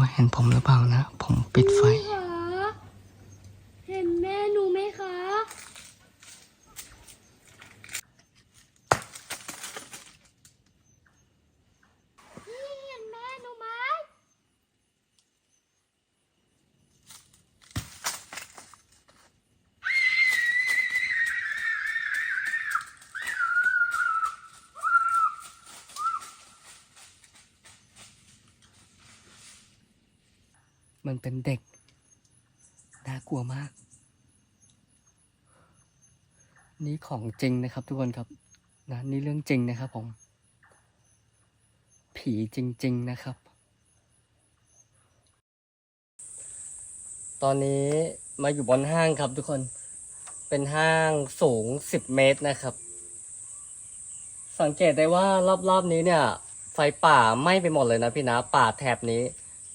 ว่าเห็นผมหรือเปล่านะ ผมปิดไฟ แม่คะเห็นแม่หนูไหมคะ พี่เห็นแม่หนูไหม มันเป็นเด็ก น่ากลัวมาก นี่ของจริงนะครับทุกคนครับนะนี่เรื่องจริงนะครับผม ผีจริง ๆนะครับ ตอนนี้มาอยู่บนห้างครับทุกคน เป็นห้างสูง10เมตรนะครับ สังเกตได้ว่ารอบๆนี้เนี่ย ไฟป่าไหม้ไปหมดเลยนะพี่นะ ป่าแถบนี้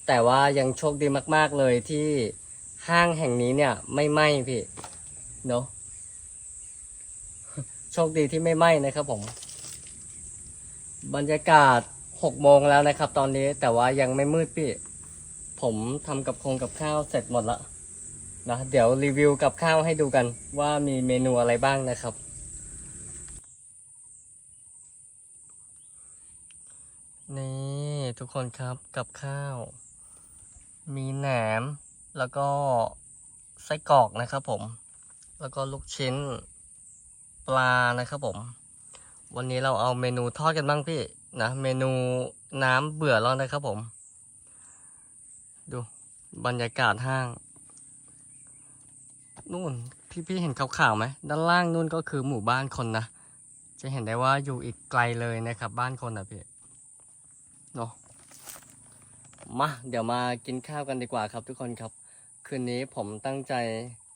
แต่ว่ายังโชคดีมากๆเลยที่ห้างแห่งนี้เนี่ย ไม่ไหม้พี่เนาะโชคดีที่ไม่ไหม้นะครับผม บรรยากาศหกโมงแล้วนะครับ ตอนนี้แต่ว่ายังไม่มืดพี่ ผมทำกับโครงกับข้าวเสร็จหมดละนะเดี๋ยวรีวิวกับข้าวให้ดูกันว่ามีเมนูอะไรบ้างนะครับ นี่ทุกคนครับกับข้าว มีแหนม แล้วก็ไส้กรอกนะครับผม แล้วก็ลูกชิ้นปลานะครับผม วันนี้เราเอาเมนูทอดกันบ้างพี่นะ เมนูน้ำเบื่อแล้วนะครับผม ดูบรรยากาศห้าง นู่นพี่ๆเห็นขาวๆไหมด้านล่างนู่นก็คือหมู่บ้านคนนะจะเห็นได้ว่าอยู่อีกไกลเลยนะครับ บ้านคนนะพี่เนาะ มาเดี๋ยวมากินข้าวกันดีกว่าครับทุกคนครับ คืนนี้ผมตั้งใจ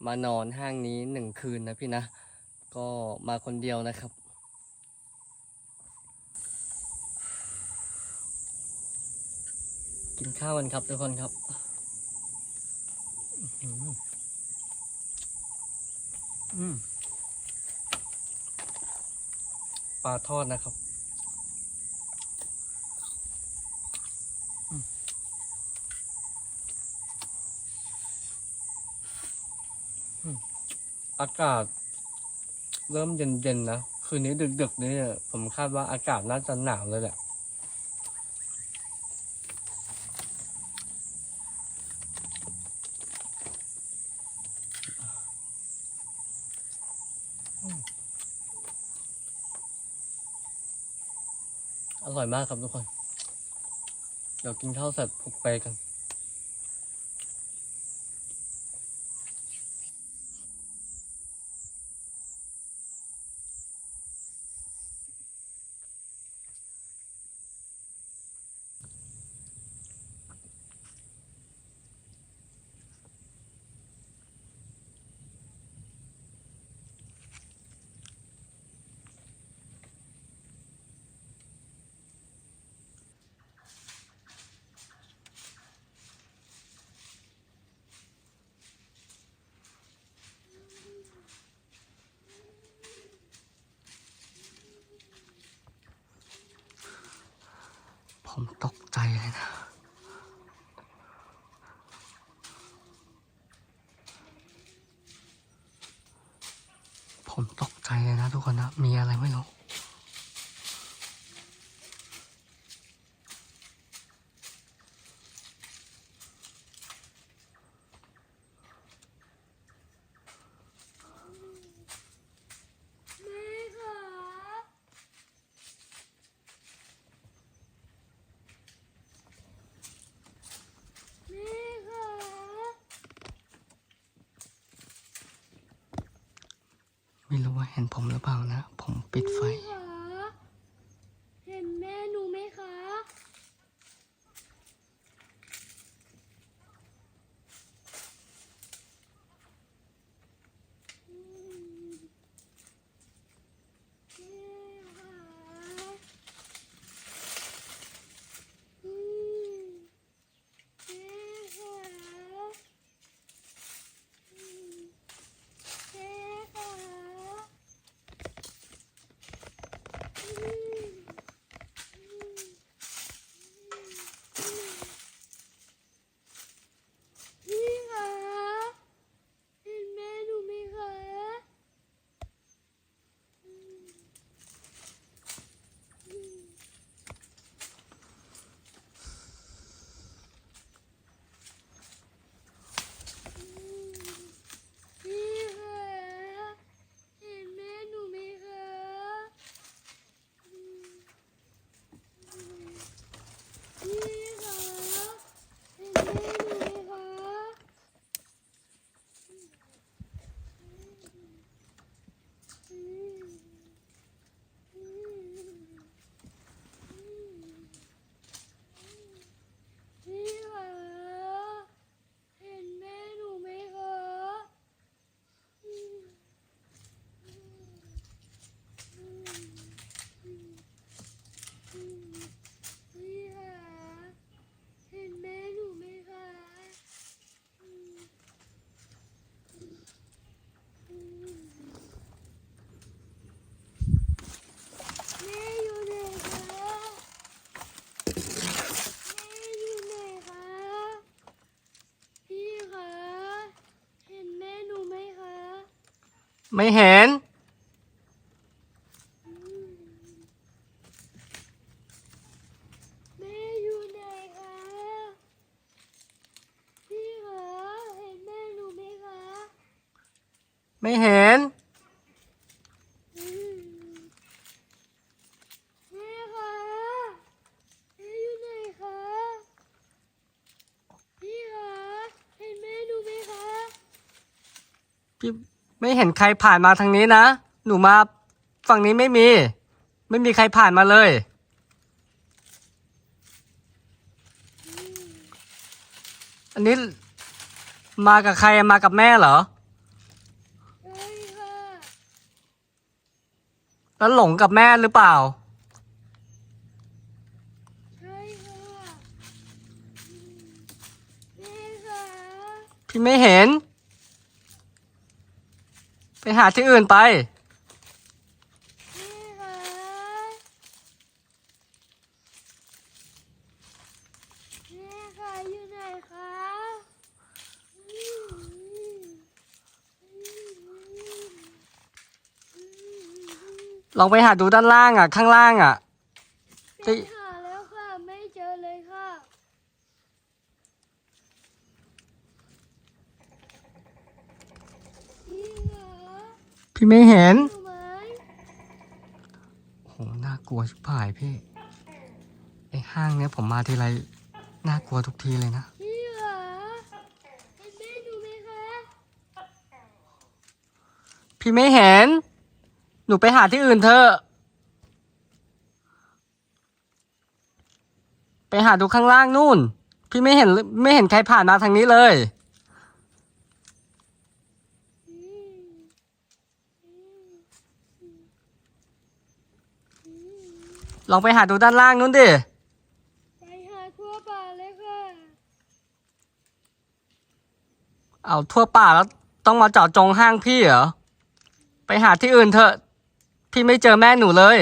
มานอนห้างนี้หนึ่งคืนนะพี่นะ ก็มาคนเดียวนะครับ กินข้าวกันครับทุกคนครับอืมปลาทอดนะครับอืมอืม อากาศ เริ่มเย็นๆนะ คืนนี้ดึกๆนี่ผมคาดว่าอากาศน่าจะหนาวเลยแหละอร่อยมากครับทุกคน เดี๋ยวกินข้าวเสร็จพกไปกัน ผมตกใจเลยนะ ผมตกใจเลยนะทุกคนนะ มีอะไรไม่รู้ ไม่เห็น แม่อยู่ไหนคะพี่คะเห็นแม่หนูไหมคะไม่เห็น อืมแม่คะแม่อยู่ไหนคะพี่คะเห็นแม่หนูไหมคะ พี่ ไม่เห็นใครผ่านมาทางนี้นะ หนูมาฝั่งนี้ไม่มี ไม่มีใครผ่านมาเลย อันนี้มากับใครอะมากับแม่เหรอใช่ค่ะแล้วหลงกับแม่หรือเปล่าใช่ค่ะอืมแม่คะพี่ไม่เห็น ไปหาที่อื่นไปแม่คะแม่คะอยู่ไหนคะอืมอืมอืมลองไปหาดูด้านล่างอะ ข้างล่างอะ ไปหาแล้วค่ะ ไม่เจอเลยค่ะพี่คะ พี่ไม่เห็นอยู่ไหมโอ้โหน่ากลัวชิบหายพี่ไอห้างเนี้ยผมมาทีไรน่ากลัวทุกทีเลยนะพี่คะเห็นแม่หนูไหมคะพี่ไม่เห็น หนูไปหาที่อื่นเถอะไปหาดูข้างล่างนู่น พี่ไม่เห็นไม่เห็นใครผ่านมาทางนี้เลย อืมอืมอืมอืม ลองไปหาดูด้านล่างนู่นดิ ไปหาทั่วป่าเลยค่ะ เอาทั่วป่าแล้วต้องมาเจาะจงห้างพี่เหรอ ไปหาที่อื่นเถอะ พี่ไม่เจอแม่หนูเลย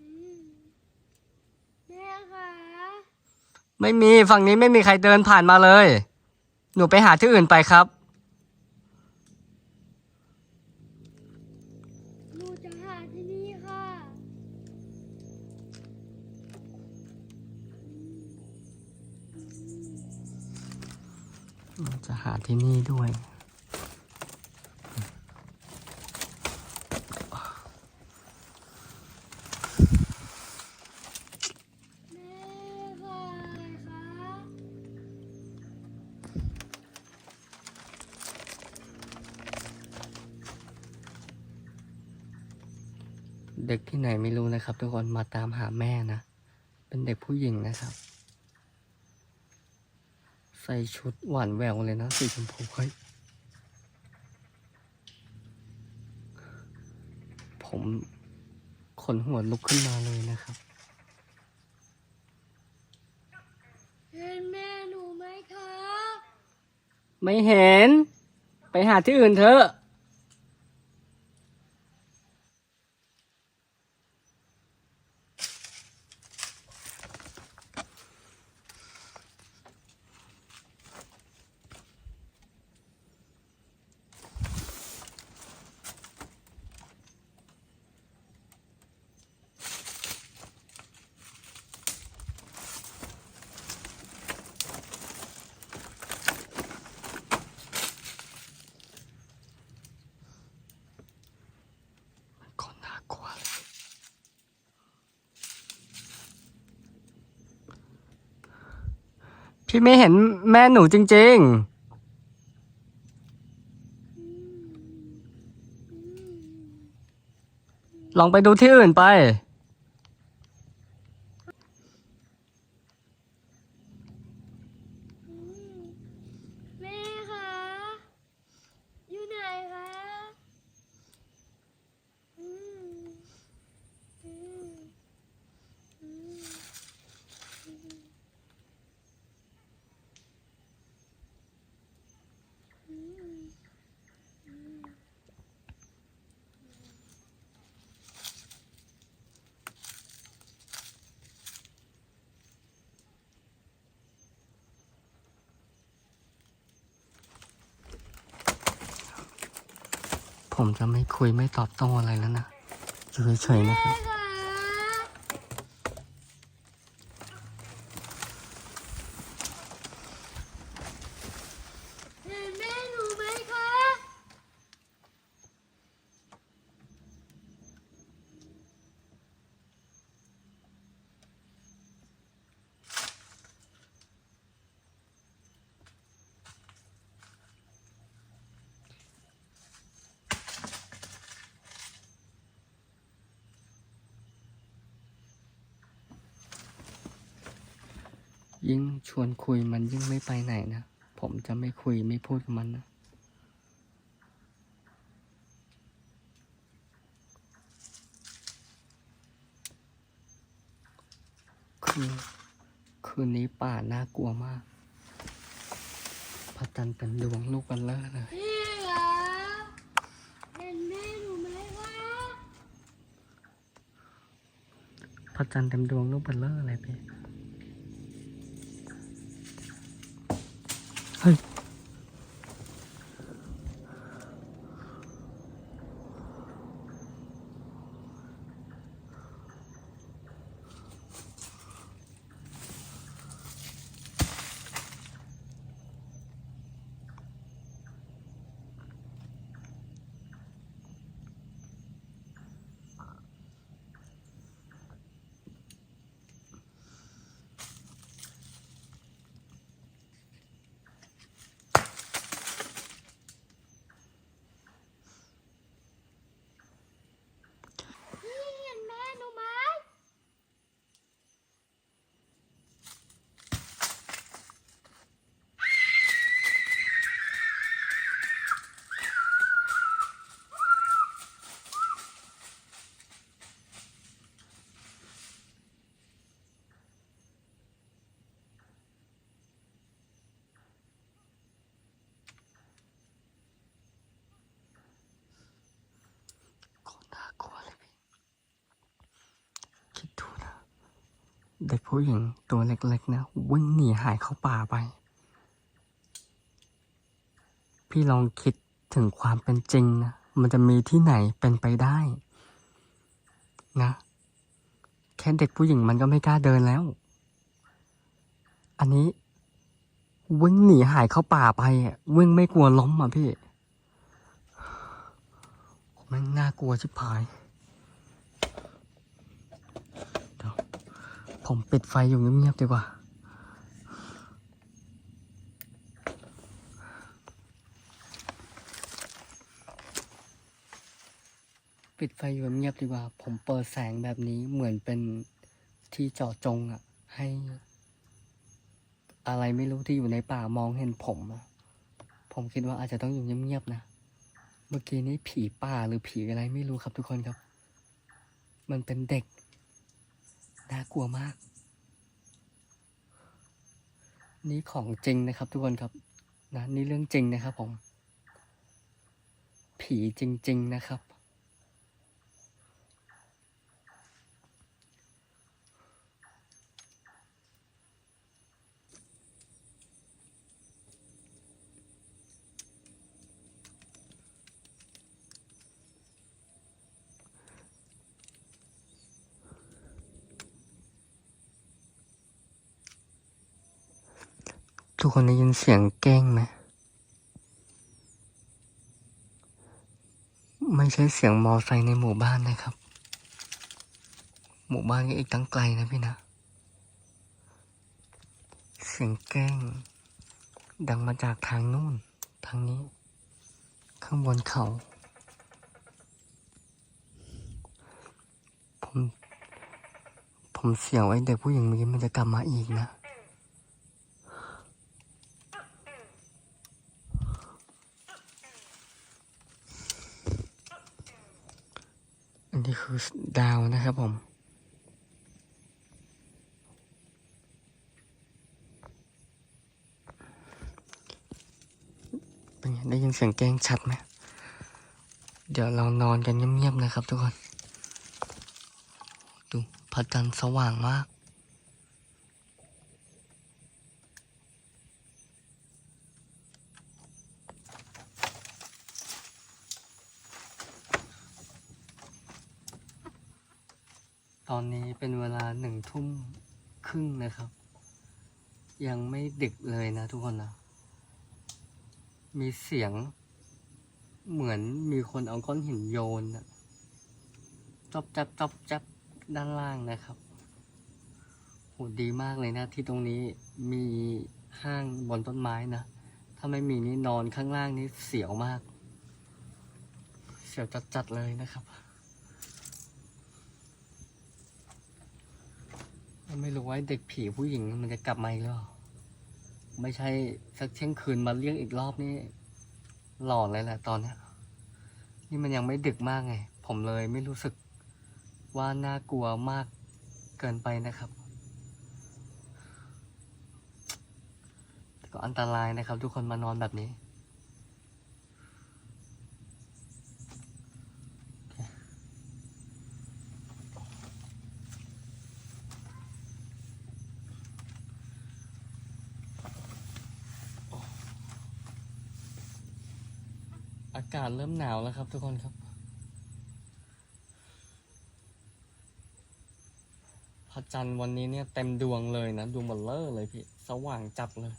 อืมแม่คะไม่มีฝั่งนี้ไม่มีใครเดินผ่านมาเลย หนูไปหาที่อื่นไปครับ จะหาที่นี่ด้วยแม่ค่ะคะเด็กที่ไหนไม่รู้นะครับ ทุกคนมาตามหาแม่นะ เป็นเด็กผู้หญิงนะครับ ใส่ชุดหวานแหววเลยนะ สีชมพูเฮ้ยผมขนหัวลุกขึ้นมาเลยนะครับเห็นแม่หนูไหมคะไม่เห็น ไปหาที่อื่นเถอะ ก็น่ากลัวเลยพี่ไม่เห็นแม่หนูจริง ๆลองไปดูที่อื่นไป อืมแม่คะอยู่ไหนคะอืมอืมอืมอืมอืมอืม ผมจะไม่คุยไม่ตอบโต้อะไรแล้วนะอยู่เฉยๆนะครับ แม่คะเห็นแม่หนูไหมคะ ยิ่งชวนคุยมันยิ่งไม่ไปไหนนะ ผมจะไม่คุยไม่พูดกับมันนะ คืนคืนนี้ป่าน่ากลัวมากพระจันทร์เป็นดวงลูกบัลเลอร์เลยพี่คะเห็นแม่หนูไหมคะพระจันทร์เต็มดวงลูกบัลเลอร์อะไรพี่เฮ้ย พี่เห็นแม่หนูไหม โคตรน่ากลัวเลยพี่ คิดดูนะ เด็กผู้หญิงตัวเล็กๆนะวิ่งหนีหายเข้าป่าไป พี่ลองคิดถึงความเป็นจริงนะ มันจะมีที่ไหนเป็นไปได้ นะ แค่เด็กผู้หญิงมันก็ไม่กล้าเดินแล้ว อันนี้วิ่งหนีหายเข้าป่าไปอะวิ่งไม่กลัวล้มอะพี่มันน่ากลัวชิบหายเดี๋ยว ผมปิดไฟอยู่เงียบๆดีกว่า ปิดไฟอยู่เงียบดีกว่า ผมเปิดแสงแบบนี้เหมือนเป็นที่เจาะจงอะให้ อะไรไม่รู้ที่อยู่ในป่ามองเห็นผมอะผมคิดว่าอาจจะต้องอยู่เงียบๆนะ เมื่อกี้นี้ผีป่าหรือผีอะไรไม่รู้ครับทุกคนครับ มันเป็นเด็ก น่ากลัวมาก นี่ของจริงนะครับ ทุกคนครับนะนี่เรื่องจริงนะครับผม ผีจริง ๆ นะครับ ทุกคนได้ยินเสียงแกล้งไหมไม่ใช่เสียงมอไซค์ในหมู่บ้านนะครับ หมู่บ้านก็อีกตั้งไกลนะพี่นะ เสียงแกล้ง ดังมาจากทางนู่น ทางนี้ ข้างบนเขา ผม ผมเสียวไอ้เด็กผู้หญิงเมื่อกี้มันจะกลับมาอีกนะ นี่คือดาวนะครับผมเป็นไงได้ยินเสียงแกงชัดไหมเดี๋ยวเรานอนกันเงียบๆนะครับทุกคน ดูพระจันทร์สว่างมาก ตอนนี้เป็นเวลาหนึ่งทุ่มครึ่งนะครับ ยังไม่ดึกเลยนะทุกคนนะ มีเสียง เหมือนมีคนเอาก้อนหินโยนนะจอบจับจอบจับด้านล่างนะครับโหดีมากเลยนะ ที่ตรงนี้มีห้างบนต้นไม้นะ ถ้าไม่มีนี่นอนข้างล่างนี่เสียวมาก เสียวจัดๆเลยนะครับ ไม่รู้ว่าเด็กผีผู้หญิงมันจะกลับมาอีกหรอไม่ใช่สักเที่ยงคืนมาเรียกอีกรอบนี่หลอนเลยแหละตอนเนี้ยนี่มันยังไม่ดึกมากไง ผมเลยไม่รู้สึกว่าน่ากลัวมากเกินไปนะครับ ก็อันตรายนะครับ ทุกคนมานอนแบบนี้ากาศเริ่มหนาวแล้วครับทุกคนครับ พระจันทร์วันนี้เนี่ยเต็มดวงเลยนะดวงบอลเลอร์เลยพี่ สว่างจัดเลย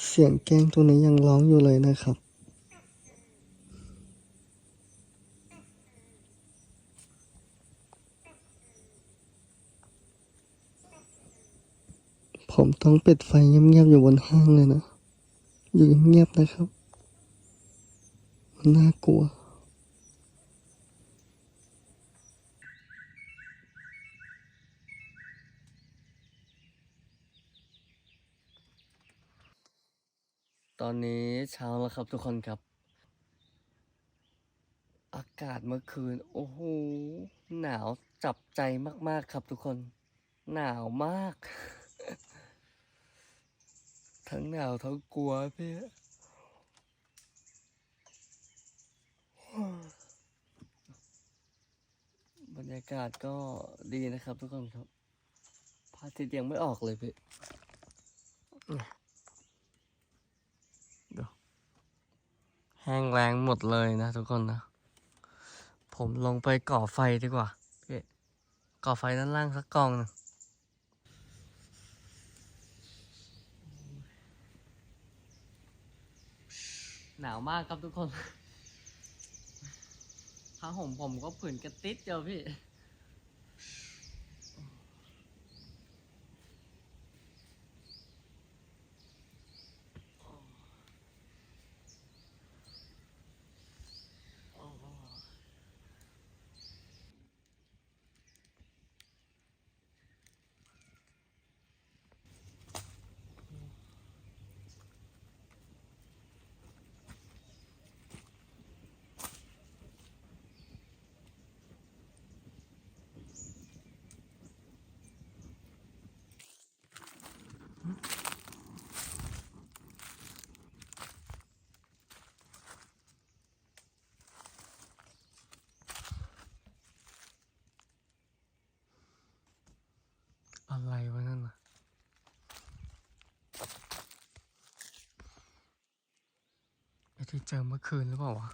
เสียงแก้งตัวนี้ยังร้องอยู่เลยนะครับ ผมต้องปิดไฟเงียบๆอยู่บนห้างเลยนะ อยู่เงียบๆนะครับ น่ากลัว ตอนนี้เช้าแล้วครับทุกคนครับ อากาศเมื่อคืน โอ้โห หนาวจับใจมาก ๆ ครับทุกคน หนาวมาก ทั้งหนาวทั้งกลัวพี่บรรยากาศก็ดีนะครับทุกคนครับพระอาทิตย์ยังไม่ออกเลยพี่ แห้งแรงหมดเลยนะทุกคนนะ ผมลงไปก่อไฟดีกว่าพี่ก่อไฟด้านล่างสักกองหนึงหนาวมากครับทุกคนผ้าห่มผมก็ผื่นกระติดเดียวพี่ อะไรวะนั่นน่ะไอที่เจอเมื่อคืนหรือเปล่าวะ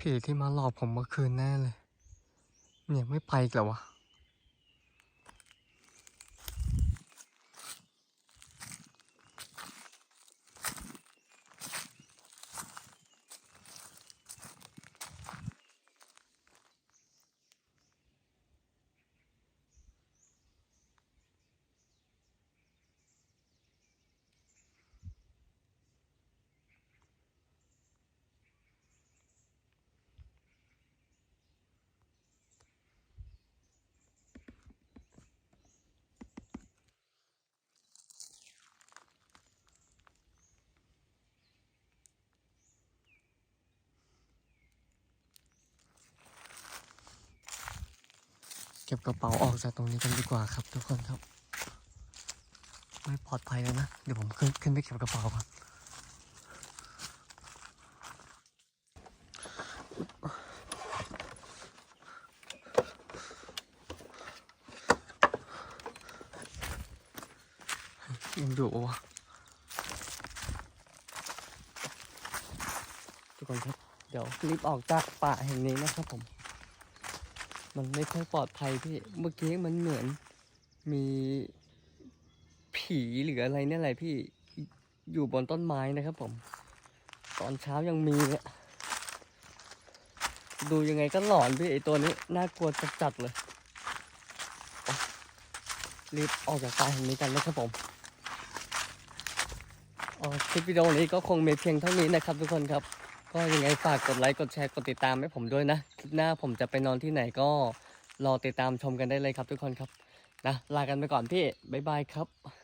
ผีที่มาหลอกผมเมื่อคืนแน่เลย เนี่ยไม่ไปอีกแล้ววะ ก็บกระเป๋าออกจากตรงนี้กันดีกว่าครับ ทุกคนครับ ไม่ปลอดภัยแล้วนะ เดี๋ยวผมขึ้นขึ้นไปเก็บกระเป๋าก่อนยังอยู่วะทุกคนครับ เดี๋ยวรีบออกจากป่าแห่งนี้นะครับผม มันไม่ค่อยปลอดภัยพี่ เมื่อกี้มันเหมือนมีผีหรืออะไรเนี่ยแหละพี่ อยู่บนต้นไม้นะครับผม ตอนเช้ายังมีเนี่ย ดูยังไงก็หลอนพี่ไอตัวนี้ น่ากลัวจัดๆเลย รีบออกจากป่าแห่งนี้กันนะครับผมอ๋อคลิปวิดีโอนี้ก็คงมีเพียงเท่านี้นะครับทุกคนครับ ก็ยังไงฝากกดไลค์กดแชร์กดติดตามให้ผมด้วยนะ คลิปหน้าผมจะไปนอนที่ไหนก็รอติดตามชมกันได้เลยครับทุกคนครับนะลากันไปก่อนพี่บ๊ายบายครับ